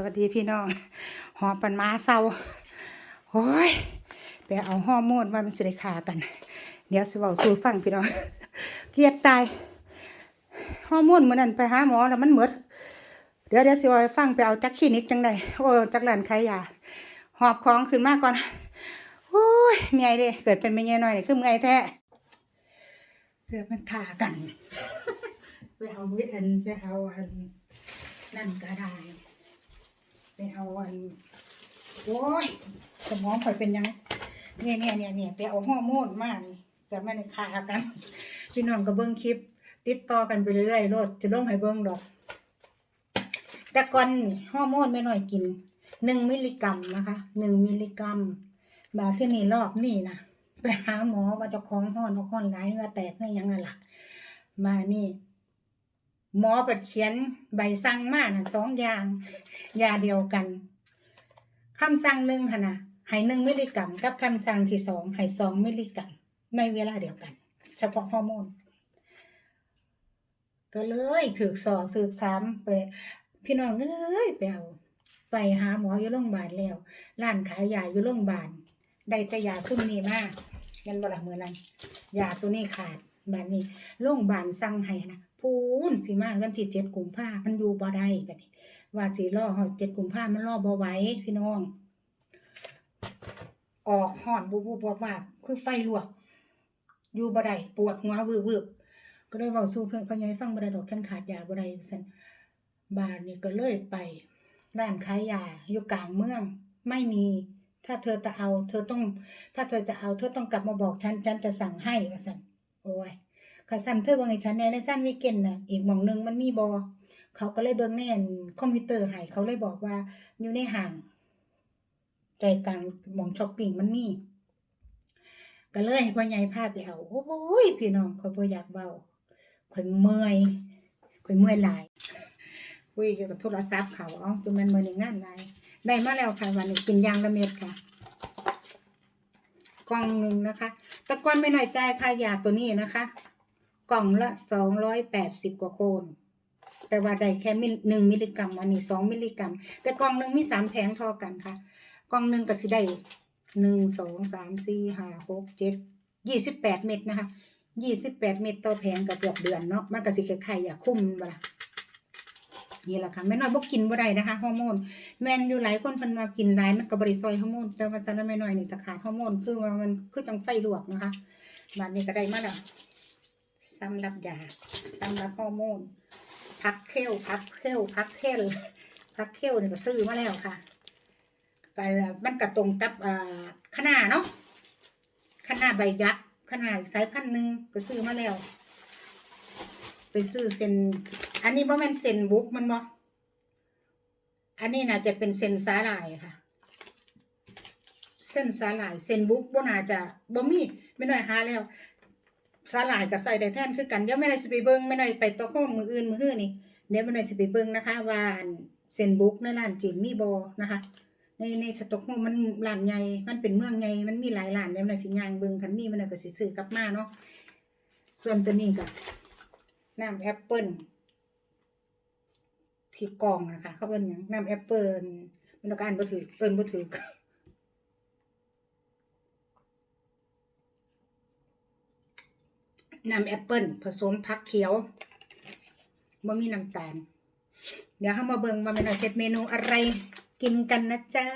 สวัสดีพี่น้อง หอปันมาเศร้าโอ้ยไปเอาฮอร์โมนว่ามันสิได้ขากัน เดี๋ยวสิเว้าสู่ฟังพี่น้องเกลียดตายฮอร์โมนมื้อนั้นไปหาหมอแล้วมันหมดเดี๋ยวเดี๋ยวสิเว่าให้ฟังไปเอาจากคลินิกจังไดโอ้จากร้านขายยาหอบของขึ้นมากก่อนโอ้ยเมียเด้เกิดเป็นเมียน้อยนี่คือเมื่อยแท้เกิดมันขากันไปเอาวิอันไปเอาอันนั่นก็ได้ ไปเอาอันโอ้ยสมองข่อยเป็นยังเนี่ยเนี่ยเนี่ยเนี่ยไปเอาฮอร์โมนมากนี่แต่ไม่ได้ขากัน พี่น้องก็เบิ้งคลิป ติดต่อกันไปเรื่อยๆโลดจะลงให้เบิ้งดอก แต่ก่อนนี่ฮอร์โมนไม่น้อยกินหนึ่งมิลลิกรัมนะคะหนึ่งมิลลิกรัม บาที่นี่รอบนี่นะไปหาหมอว่าจะคล้องห้อนอาห้อนหลายเงือแตกเงื่อยังนั่นล่ะ มานี่ หมอปิดเขียนใบสั่งมาน่ะสองอย่างยาเดียวกันคำสั่งหนึ่งค่ะนะให้หนึ่งมิลลิกรัมกับคำสั่งที่สองให้สองมิลลิกรัมในเวลาเดียวกัน เฉพาะฮอร์โมนก็เลยถือสอสือซ้ำไปพี่น้องเอ้ยไปเอาไปหาหมออยู่โรงพยาบาลแล้วร้านขายยาอยู่โรงพยาบาลได้แต่ยาซุ่มนี้มากยันบ่ละมือนั้นยาตัวนี้ขาด บานนี้โรงพยาบาลสั่งให้นะพูนสิมาวันที่เจ็ดกุมภาพันธ์มันอยู่บ่ได้บัดนี้ ว่าสิรอฮอดเจ็ดกุมภาพันธ์มันรอบ่ไหวพี่น้อง ออกหอนบูบูบว่าคือไฟลวก อยู่บ่ได้ปวดหัววืบวืบก็เลยเว้าสู่เพิ่อนพ่อใหญ่ฟังบ่ได้ดอกฉันขาดยาบ่ได้ซั่นบานนี่ก็เลยไปร้านขายยาอยู่กลางเมืองไม่มีถ้าเธอจะเอา เธอต้อง ถ้าเธอจะเอา เธอต้องกลับมาบอกฉัน ฉันจะสั่งให้ว่าสั่น โอ้ยข้าสั่นเธอว่าไงฉันแน่ในสั้นวีเกนน่ะอีกหม่องหนึงมันมีบอเขาก็เลยเบิ่งแน่นคอมพิวเตอร์ให้เขาเลยบอกว่าอยู่ในห้างใจกลางหมองช้อปปิ้งมันมีก็เลยให้พ่อใหญ่พาไปเอาโอ้ยพี่น้องข่อยบ่อยากเบาข่อยเมื่อยข่อยเมื่อยหลายคุยเกี่ยวกับโทรศัพท์เขาเอาจนมันเมือในงานไรได้มาแล้วค่ะวันนี้กินยางละเม็ดค่ะ กล่องหนึ่งนะคะ แต่ก่อนไม่น้อยใจค่ะยาตัวนี้นะคะ กล่องละสองร้อยแปดสิบกว่าโคนแต่ว่าได้แค่มิลหนึ่งมิลลิกรัมวันนี้สองมิลลิกรัม แต่กล่องหนึ่งมีสามแผงท่ากันค่ะ กล่องหนึ่งก็สิได้หนึ่งสองสามสี่ห้าหกเจ็ดยี่สิบแปดเม็ดนะคะยี่สิบแปดเม็ดต่อแผงกับเกือบเดือนเนาะมันก็สิคล้ายๆอยาคุ้มเวลา นี่แหละค่ะแม่น้อยบ่กินบ่ได้นะคะฮอร์โมนแม่นอยู่หลายคนเพิ่นว่ากินหลายมันก็บ่ได้ซอยฮอร์โมนแต่ว่าจังแม่น้อยนี่ตะขาดฮอร์โมนคือว่ามันคือจังไฟลวกนะคะบัดนี้ก็ได้มาแล้วสำหรับยาสำหรับฮอร์โมนพักเคลพักเคลพักเคลพักเคลนี่ก็ซื้อมาแล้วค่ะก็มันก็ตรงกับอ่าคณะเนาะคณะใบยักษ์คณะอีกสายพันธุ์หนึ่งก็ซื้อมาแล้ว ไปซื้อเซน อันนี้บ่แม่นเซนบุ๊กมันบ่อันนี้น่าจะเป็นเซนสาหร่ายค่ะ เส้นสาหร่ายเซนบุ๊กบ่น่าจะบ่มีไม่น้อยหาแล้วสาหร่ายกับใส่ได้แทนคือกันเดี๋ยวไม่น้อยสิไปเบิ่งไม่น้อยไปตอข้อมืออื่นมือฮื้อนี่เดี๋ยวไม่น้อยสิไปเบิ่งนะคะว่านเซนบุ๊กในร้านจีนมีบ่นะคะ ในในสต็อกโฮมมันร้านใหญ่มันเป็นเมืองใหญ่มันมีหลายร้านเดี๋ยวไม่น้อยสิย่างเบิ่งคันมีมันน้อยก็สิซื้อกลับมาเนาะส่วนตัวนี้ก็น้ำแอปเปิ้ล ที่กองนะคะ เขาเอิ้นหยังน้ำแอปเปิลมันต้องการบ่ถือเอิ้นบ่ถือน้ำแอปเปิลผสมผักเขียวบ่มีน้ำตาล เดี๋ยวเข้ามาเบิ่งว่าเม่นเฮ็ดเมนูอะไรกินกันนะจ๊ะ